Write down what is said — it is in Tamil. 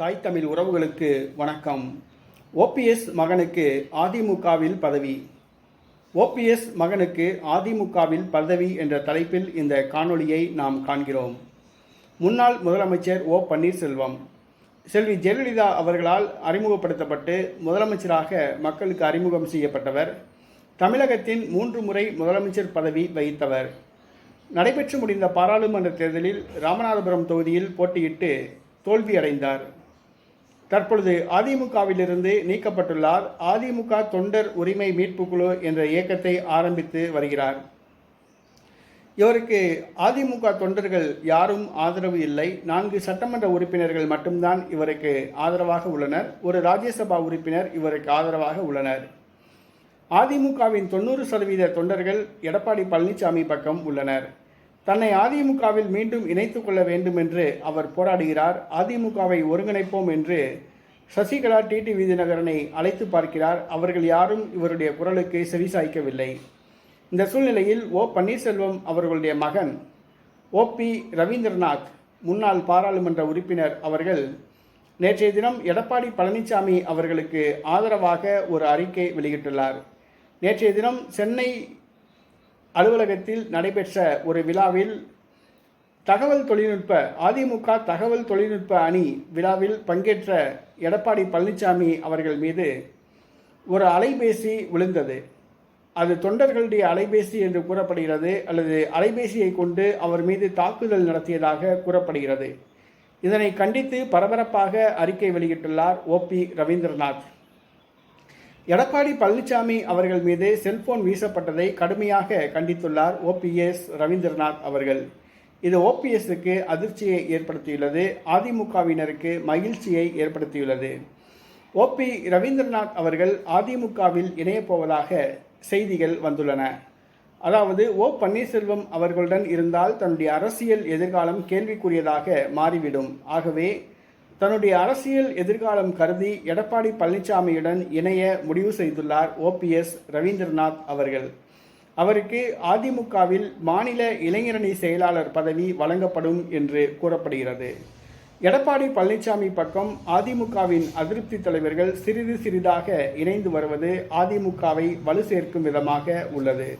தாய் தமிழ் உறவுகளுக்கு வணக்கம். ஓபிஎஸ் மகனுக்கு அதிமுகவில் பதவி. ஓபிஎஸ் மகனுக்கு அதிமுகவில் பதவி என்ற தலைப்பில் இந்த காணொளியை நாம் காண்கிறோம். முன்னாள் முதலமைச்சர் ஓ பன்னீர்செல்வம். செல்வி ஜெயலலிதா அவர்களால் அறிமுகப்படுத்தப்பட்டு முதலமைச்சராக மக்களுக்கு அறிமுகம் செய்யப்பட்டவர். தமிழகத்தின் மூன்று முறை முதலமைச்சர் பதவி வகித்தவர். நடைபெற்று முடிந்த பாராளுமன்ற தேர்தலில் ராமநாதபுரம் தொகுதியில் போட்டியிட்டு தோல்வியடைந்தார். தற்பொழுது அதிமுகவிலிருந்து நீக்கப்பட்டுள்ளார். அதிமுக தொண்டர் உரிமை மீட்பு குழு என்ற இயக்கத்தை ஆரம்பித்து வருகிறார். இவருக்கு அதிமுக தொண்டர்கள் யாரும் ஆதரவு இல்லை. நான்கு சட்டமன்ற உறுப்பினர்கள் மட்டும்தான் இவருக்கு ஆதரவாக உள்ளனர். ஒரு ராஜ்யசபா உறுப்பினர் இவருக்கு ஆதரவாக உள்ளனர். அதிமுகவின் தொண்ணூறு சதவீத தொண்டர்கள் எடப்பாடி பழனிசாமி பக்கம் உள்ளனர். தன்னை அதிமுகவில் மீண்டும் இணைத்துக் கொள்ள வேண்டும் என்று அவர் போராடுகிறார். அதிமுகவை ஒருங்கிணைப்போம் என்று சசிகலா டிடி விதிநகரனை அழைத்து பார்க்கிறார். அவர்கள் யாரும் இவருடைய குரலுக்கு செவிசாய்க்கவில்லை. இந்த சூழ்நிலையில் ஓ பன்னீர்செல்வம் அவர்களுடைய மகன் ஓபி ரவீந்திரநாத் முன்னாள் பாராளுமன்ற உறுப்பினர் அவர்கள் நேற்றைய தினம் எடப்பாடி பழனிசாமி அவர்களுக்கு ஆதரவாக ஒரு அறிக்கை வெளியிட்டுள்ளார். நேற்றைய தினம் சென்னை அலுவலகத்தில் நடைபெற்ற ஒரு விழாவில் தகவல் தொழில்நுட்ப அதிமுக தகவல் தொழில்நுட்ப அணி விழாவில் பங்கேற்ற எடப்பாடி பழனிசாமி அவர்கள் மீது ஒரு அலைபேசி விழுந்தது. அது தொண்டர்களுடைய அலைபேசி என்று கூறப்படுகிறது அல்லது அலைபேசியை கொண்டு அவர் மீது தாக்குதல் நடத்தியதாக கூறப்படுகிறது. இதனை கண்டித்து பரபரப்பாக அறிக்கை வெளியிட்டுள்ளார் ஓ பி ரவீந்திரநாத். எடப்பாடி பழனிசாமி அவர்கள் மீது செல்போன் வீசப்பட்டதை கடுமையாக கண்டித்துள்ளார் ஓபிஎஸ் ரவீந்திரநாத் அவர்கள். இது ஓபிஎஸ்க்கு அதிர்ச்சியை ஏற்படுத்தியுள்ளது. அதிமுகவினருக்கு மகிழ்ச்சியை ஏற்படுத்தியுள்ளது. ஓபி ரவீந்திரநாத் அவர்கள் அதிமுகவில் இணையப் போவதாக செய்திகள் வந்துள்ளன. அதாவது ஓ பன்னீர்செல்வம் அவர்களுடன் இருந்தால் தன்னுடைய அரசியல் எதிர்காலம் கேள்விக்குரியதாக மாறிவிடும். ஆகவே தன்னுடைய அரசியல் எதிர்காலம் கருதி எடப்பாடி பழனிசாமியுடன் இணைய முடிவு செய்துள்ளார் ஓபிஎஸ் ரவீந்திரநாத் அவர்கள். அவருக்கு அதிமுகவில் மாநில இளைஞரணி செயலாளர் பதவி வழங்கப்படும் என்று கூறப்படுகிறது. எடப்பாடி பழனிசாமி பக்கம் அதிமுகவின் அதிருப்தி தலைவர்கள் சிறிது சிறிதாக இணைந்து வருவது அதிமுகவை வலு சேர்க்கும் விதமாக உள்ளது.